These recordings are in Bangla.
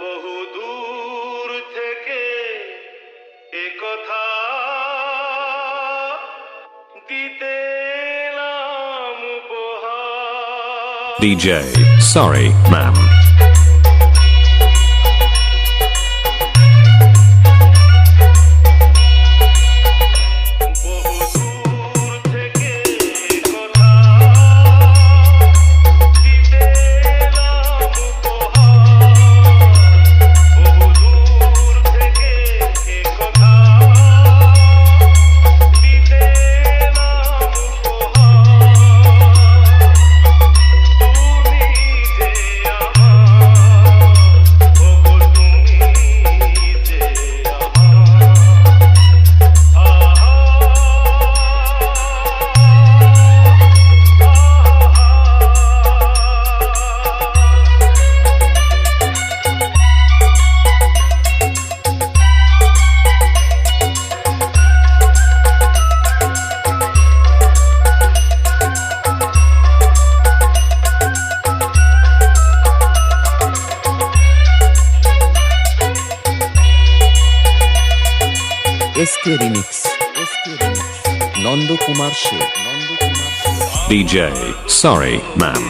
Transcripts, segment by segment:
বহুদূর থেকে এ কথা দিতে DJ, sorry, ma'am. SK remix Nandakumar say Nandakumar DJ, sorry, ma'am.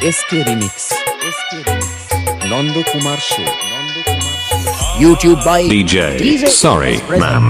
SK remix Nandakumar say YouTube by DJ sorry ma'am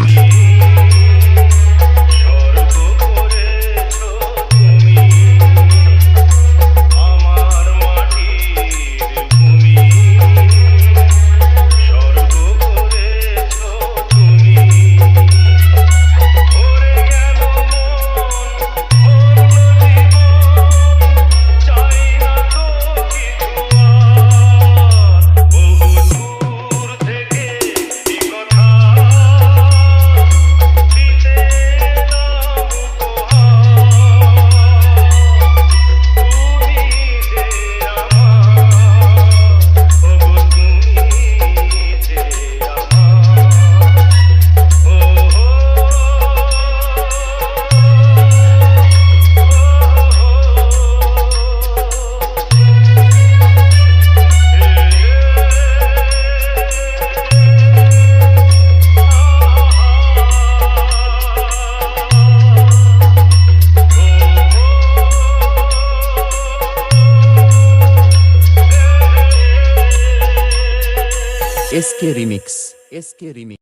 Es que remix. Es que remix.